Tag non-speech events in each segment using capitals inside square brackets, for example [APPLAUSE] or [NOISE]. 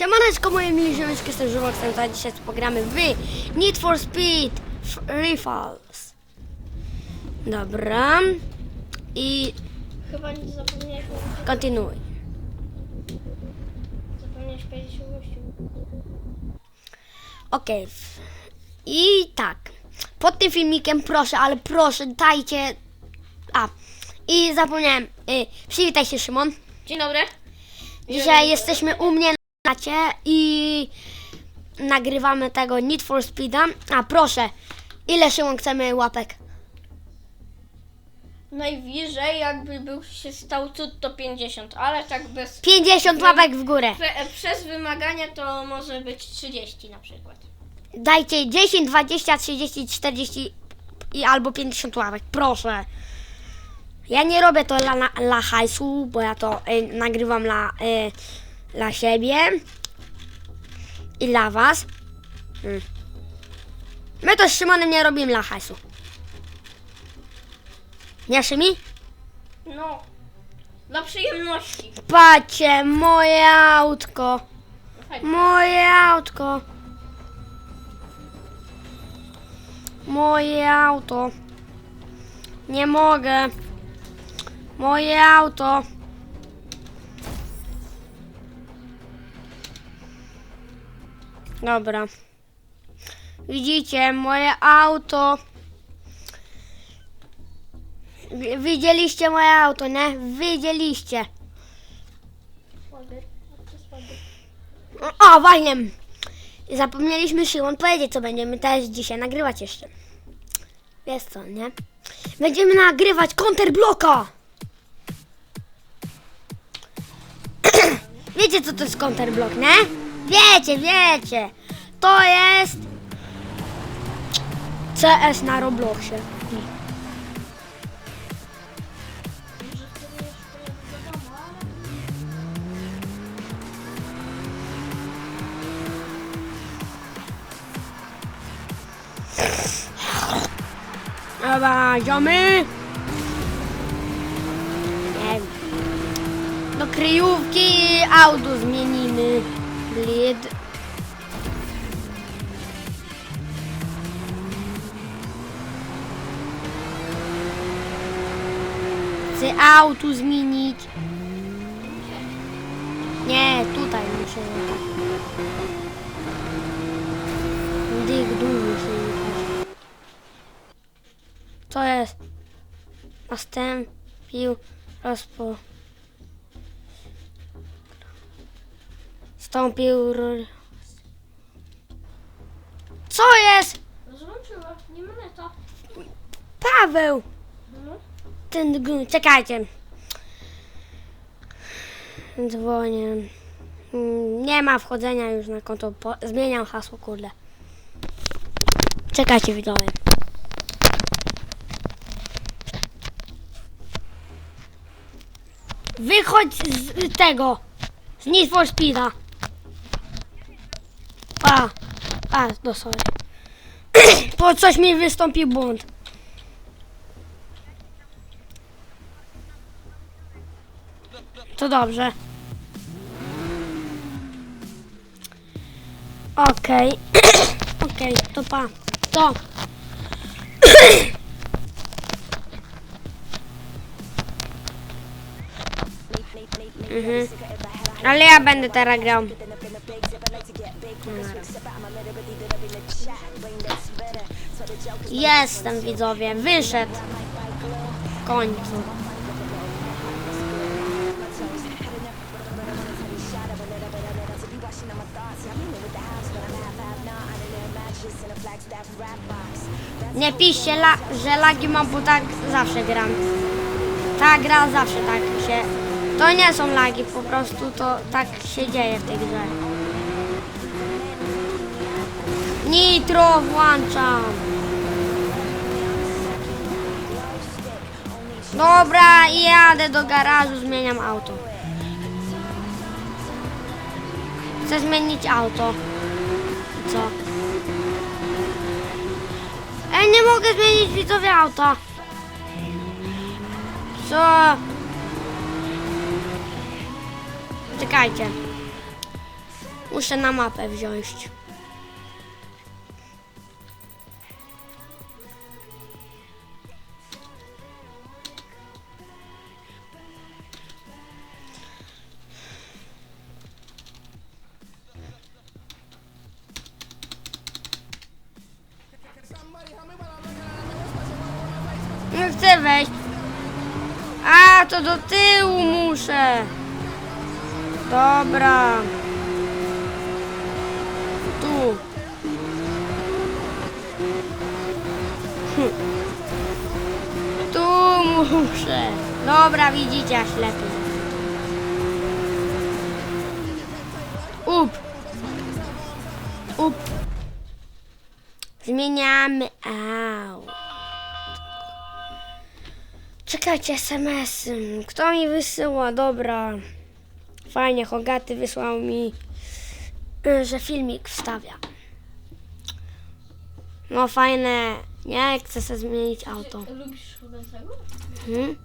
Siemaneczko moje mili ziomeczki, jestem Żywoksem, a dzisiaj pogramy w Need for Speed Free Falls. Dobra. I Chyba nie zapomniałeś, kontynuuj. zapomniałeś powiedzieć o gościu. Okej. I tak. Pod tym filmikiem proszę, ale proszę dajcie... A. I zapomniałem. Y, przywitaj się Szymon. Dzień dobry. Dzisiaj jesteśmy u mnie na chacie i nagrywamy tego Need for Speeda. A proszę, ile Szymon chcemy łapek? Najwyżej jakby był się stał cud to 50, ale tak bez... 50 łapek w górę. Prze, przez wymagania to może być 30 na przykład. Dajcie 10, 20, 30, 40 i albo 50 łapek, proszę. Ja nie robię to dla, dla, dla hajsu, bo ja to y, nagrywam dla, y, dla siebie i dla was. Mm. My to z Szymonem nie robimy dla hajsu. Nie, Szymi? No, dla przyjemności. Patrzcie, moje autko. No. Moje autko. Moje auto. Nie mogę. Moje auto. Dobra. Widzicie, moje auto. Wi- Widzieliście moje auto, nie? Widzieliście. O, właśnie. Zapomnieliśmy Szymon powiedzieć, co będziemy też dzisiaj nagrywać jeszcze. Wiesz co, nie? Będziemy nagrywać counterbloka. [CLEARS THROAT] wiecie, co to jest counterblock, nie? Wiecie, wiecie. To jest CS na Robloxie. Dobra, ziomy. Do kryjówki auto zmienimy. Blid. Chcę auto zmienić. Nie, tutaj muszę jechać. Dyk dół muszę jechać. Co jest? Nastąpił rozpo... Stąpił... ro- Co jest? Złączyła, nie moneta. Paweł! No. Ten... g- Czekajcie. Dzwonię. Mm, Nie ma wchodzenia już na konto. Po... Zmieniam hasło, kurde. Czekajcie, widzowie. Wychodź z tego. Z Need for Speeda. A. A, no sorry. [CLEARS THROAT] Po coś mi wystąpił błąd. To dobrze. Okej. [CLEARS THROAT] Okej, to pa. To. [CLEARS THROAT] mhm. Ale ja będę teraz grał. Jestem widzowie, wyszedł. W końcu. Nie piszcie, la, że lagi mam, bo tak zawsze gram. Ta gra zawsze tak się... To nie są lagi, po prostu to tak się dzieje w tej grze. Nitro włączam. Dobra, jadę do garażu, zmieniam auto. Chcę zmienić auto. Co? Ej, nie mogę zmienić widzowie auta. Co? Czekajcie. Muszę na mapę wziąć. Do tyłu muszę. Dobra. Tu. Hm. Tu muszę. Dobra, widzicie, aż lepiej. Up. Up. Zmieniamy. Au. Czekajcie, SMS. -y. Kto mi wysyła? Dobra. Fajnie, Hogaty wysłał mi, y, że filmik wstawia. No fajne. Nie, chcę sobie zmienić auto. Lubisz Hugentego? Hmm?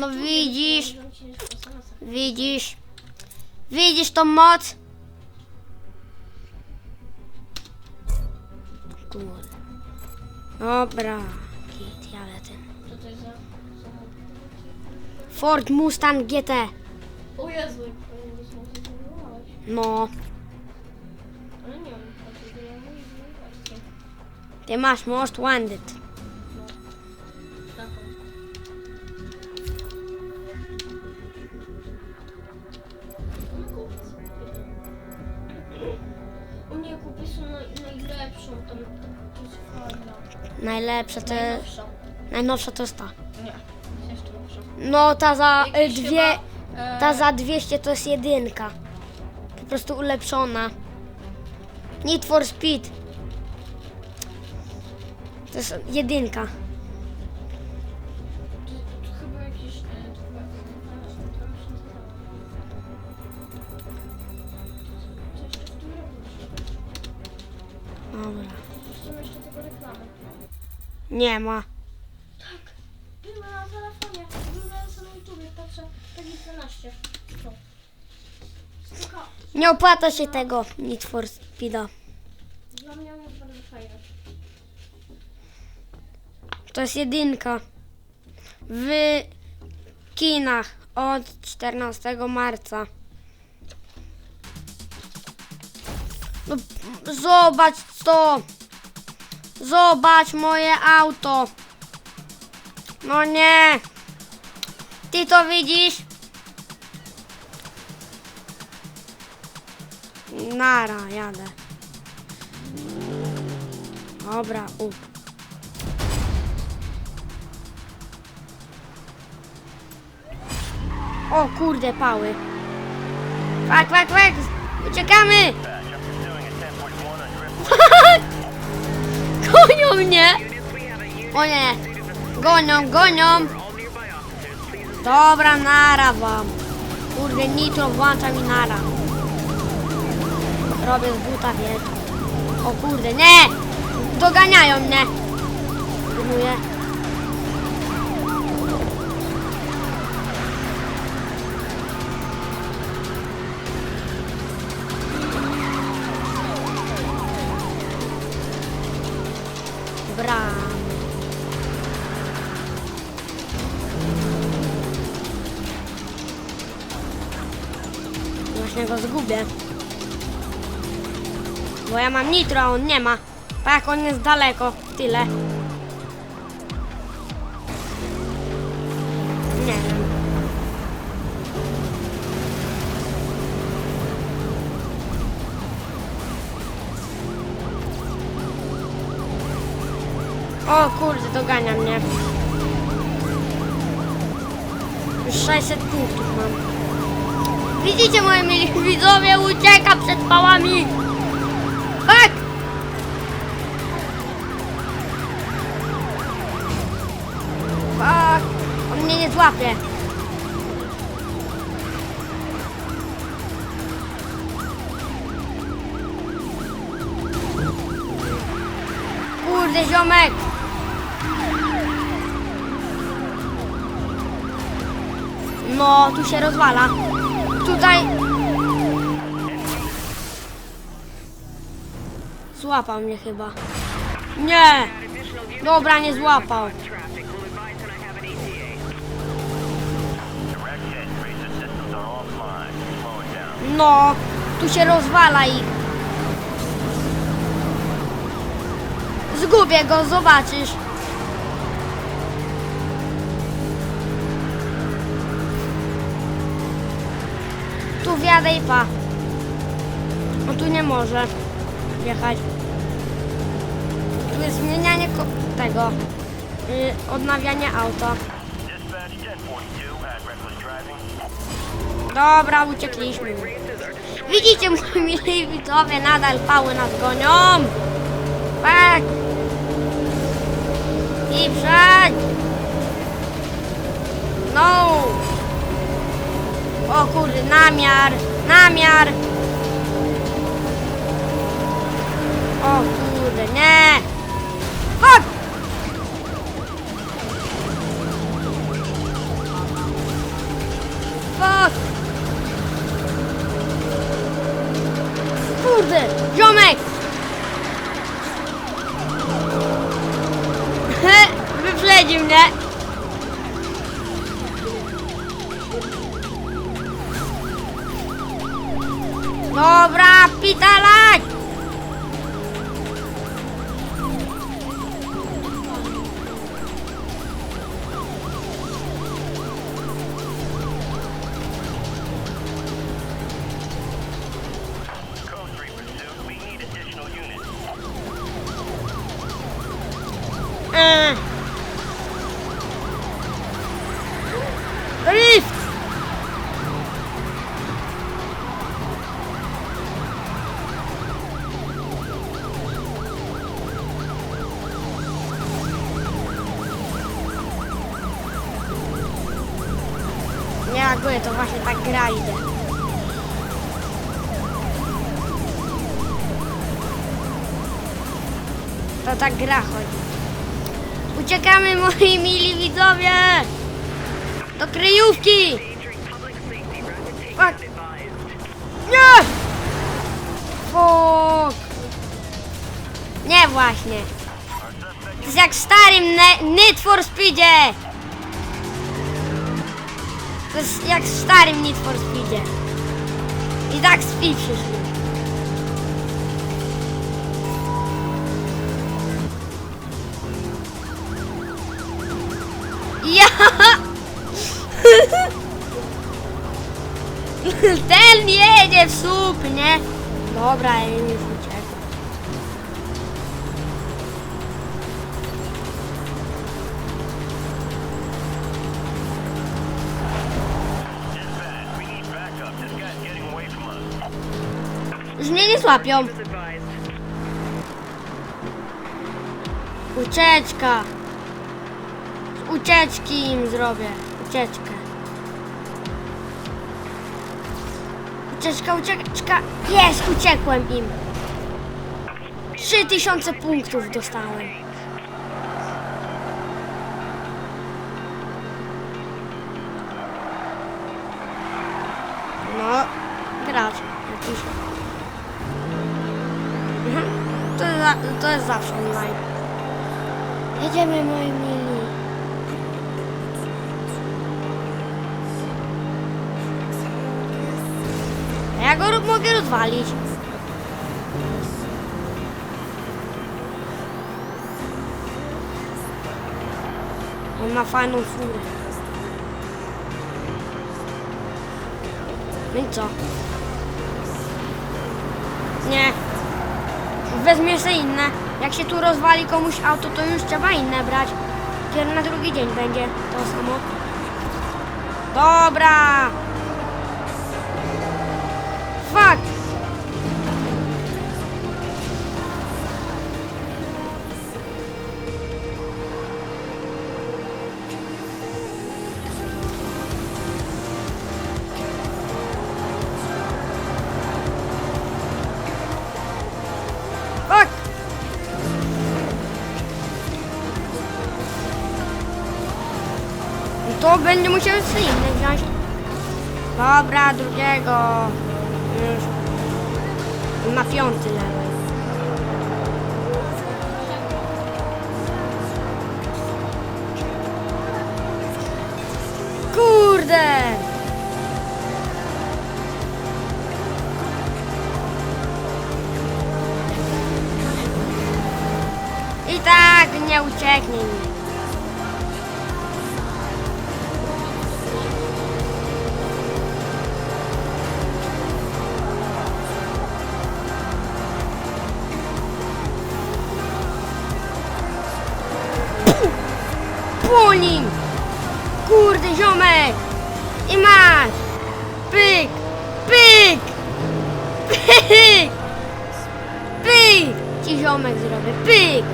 No widzisz. Widzisz? Widzisz tą moc? Dobra. Git, jadę tym. Co to jest za samochód? Ford Mustang GT. O Jezu, jak fajnie to są zaproponowałeś. No. Ale nie mam takiego, ja mówię, że nie Ty masz Most Wanted. Najlepsza to jest... Najnowsza. Najnowsza to jest ta. Nie, jest jeszcze lepsza. No ta za y, Jakieś dwie... chyba, e, Ta za 200 to jest jedynka. Po prostu ulepszona. Need for Speed. To jest jedynka. To, chyba. E, chyba, Nie ma. Tak, była na telefonie, sobie na YouTubie, patrzę, taki 12. To. Tylko Nie opłaca się tego Need for Speeda. dla mnie on jest bardzo fajny. To jest jedynka. W kinach od 14 marca. No, zobacz to. Zobacz moje auto. No nie. Ty to widzisz? Nara, jadę. Dobra, up. O kurde, pały. Fak, fak, fak! Uciekamy! Gonią mnie! O nie! Gonią, gonią! Dobra, nara wam. Kurde, nitro włącza mi nara. Robię z buta wielka. O kurde, nie! Doganiają mnie! Próbuję. Bo ja mam nitro, a on nie ma. Tak, on jest daleko. Tyle. Nie wiem. O kurde, dogania mnie. Już 600 punktów mam. Widzicie moi mili widzowie, ucieka przed pałami. No, tu się rozwala. Tutaj... Złapał mnie chyba. Nie! Dobra, nie złapał. No, tu się rozwala ich. Zgubię go, zobaczysz. Tu wjadę i pa. No tu nie może jechać. Tu jest zmienianie tego. y, odnawianie auta. Dispatch 1042 at reckless driving. Dobra, uciekliśmy. Widzicie, moi mili widzowie, nadal pały nas gonią. I przed. No. O kurde, namiar, namiar. O kurde, nie. Dobra, pitalać! Nie reaguję, to właśnie tak gra idę. To tak gra chodzi. Uciekamy moi mili widzowie! Do kryjówki! Fuck! Nie! Fuck! Nie właśnie. To jest jak w starym ne- Need for Speedzie! To jest jak w starym Need for Speedzie. I tak speed przyszli. Ja! Ten jedzie w słup, nie? Dobra, ja już Już mnie nie złapią. Ucieczka. Z Ucieczki im zrobię. Ucieczkę. Ucieczka, ucieczka. Jest, uciekłem im. 3000 punktów dostałem. To jest zawsze online. Jedziemy moi mili. A Ja go mogę rozwalić. On ma fajną furę. No i co? Nie. Wezmie sobie inne. Jak się tu rozwali komuś auto, to już trzeba inne brać. Kiedy na drugi dzień będzie to samo. Dobra. Fuck. Będzie musiał sobie inne wziąć. Dobra, drugiego. Już. Ma piąty level. Kurde! I tak nie ucieknie Ci ziomek zrobię. Pyk!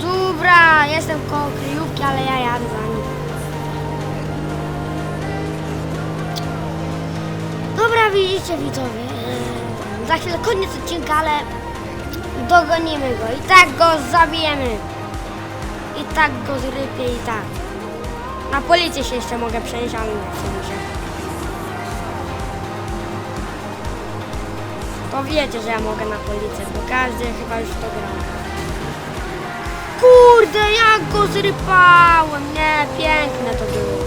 Dobra, jestem koło kryjówki, ale ja jadę za nim. Dobra, widzicie widzowie, e, za chwilę koniec odcinka, ale dogonimy go i tak go zabijemy. I tak go zrypię i tak. Na policję się jeszcze mogę przenieść, ale nie chce mi się. To wiecie, że ja mogę na policję, bo każdy chyba już to grał. Kurde, jak go zrypałem! Nie, piękne to było.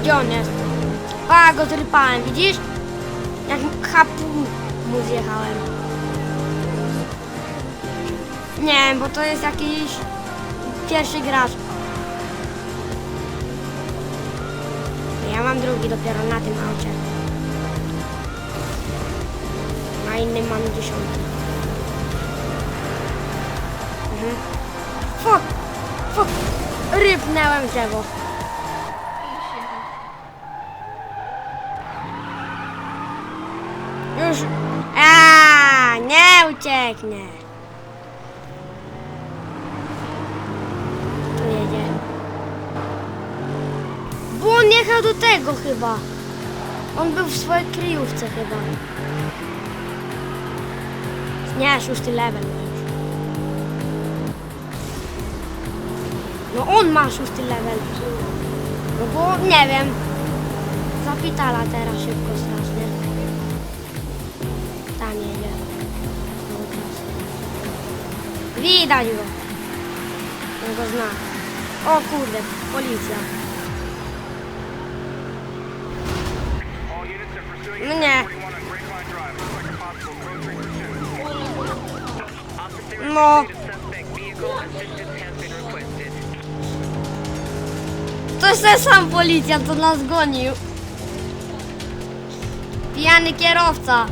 Gdzie on jest? A, go zrypałem, widzisz? Jak hapu mu zjechałem. Nie, bo to jest jakiś pierwszy gracz. Ja mam drugi dopiero na tym aucie. Na innym mam dziesiąty. Mhm. Fuck! Fuck! Rypnęłem drzewo. Już. A, nie ucieknie. Tu jedzie. Jechał do tego chyba. On był w swojej kryjówce chyba. Nie, szósty level. No on ma szósty level. No bo nie wiem. Zapitala teraz szybko strasznie. Tam jedzie. Widać go. On go zna. O kurde, policja. Been requested. To jest ten sam policjant, co nas gonił. Pijany kierowca.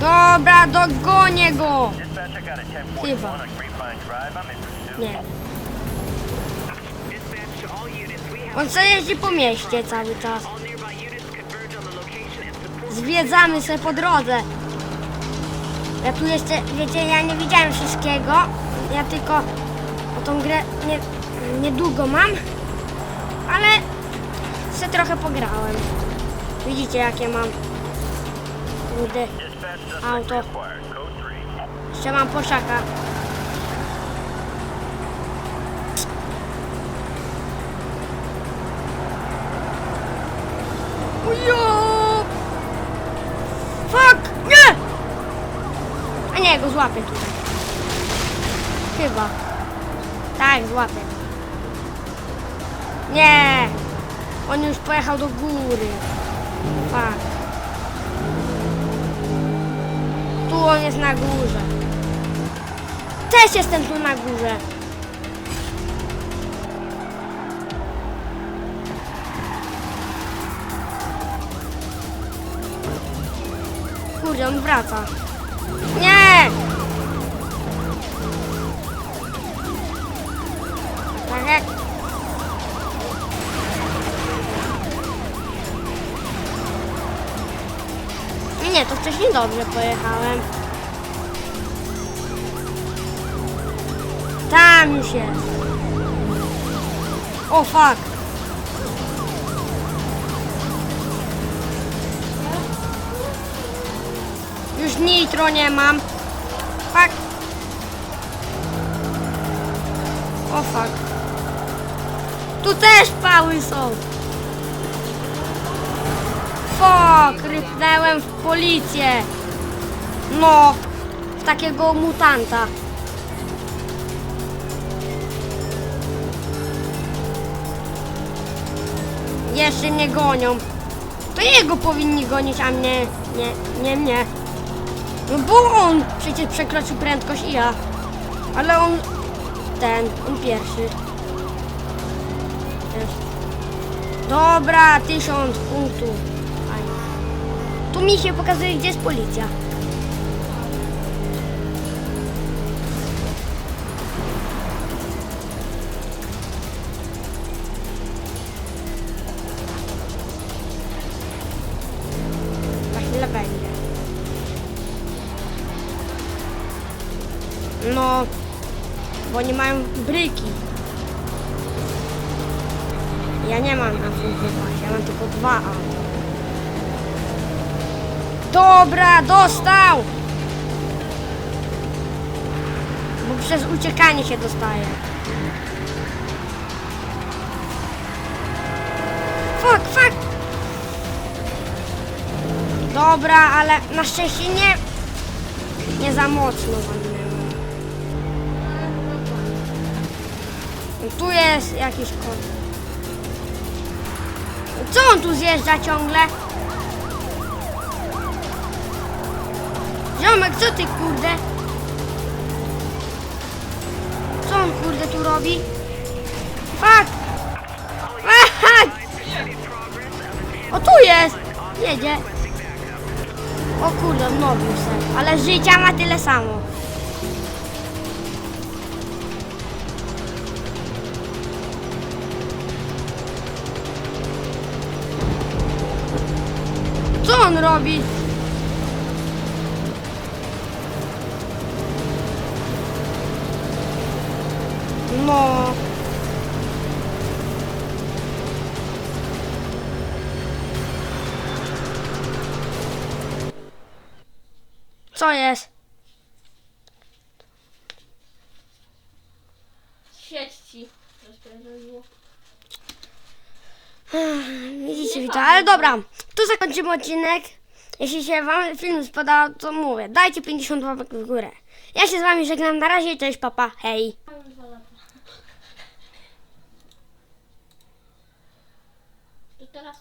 Dobra, dogonię go. Dispatch, I got a 1041 Chyba. Nie. On co jeździ po mieście cały czas. Zwiedzamy się po drodze. Ja tu jeszcze, wiecie, ja nie widziałem wszystkiego. Ja tylko o tą grę nie, niedługo mam, ale se trochę pograłem. Widzicie jakie mam. Kurde, Auto. required. Code 3. jeszcze mam poszaka. Ujo! Fuck! Nie! A nie, go złapię tutaj. Chyba. Tak, złapię. Nie! On już pojechał do góry. Fuck. Tu on jest na górze. Też jestem tu na górze. Kurde, on wraca. Nie! Tak. Nie, to wcześniej dobrze pojechałem. Tam już jest. O fuck. Już nitro nie mam. Fuck. O fuck. Tu też pały są. Fuck, rypnęłem w policję. No, w takiego mutanta. Jeszcze mnie gonią. To jego powinni gonić, a mnie nie, nie mnie. No bo on przecież przekroczył prędkość i ja. Ale on, ten, on pierwszy. Dobra, tysiąc punktów. Fajnie. Tu mi się pokazuje, gdzie jest policja. Mają bryki. Ja nie mam na ja mam tylko dwa auta. Dobra, dostał! Bo przez uciekanie się dostaje. Fuck, fuck! Dobra, ale na szczęście nie... Nie za mocno walnęłem. Tu jest jakiś kot. Co on tu zjeżdża ciągle? Ziomek, co ty kurde? Co on kurde tu robi? Fuck! Fuck! O tu jest! Jedzie. O kurde, odnowił się. Ale życia ma tyle samo. Co on robi? No. Co jest? Sieć ci. Widzicie, widzę, ale dobra, tu zakończymy odcinek. Jeśli się wam film spodobał, to mówię, dajcie 50 łapek w górę. Ja się z wami żegnam, na razie, cześć, papa, hej. Teraz.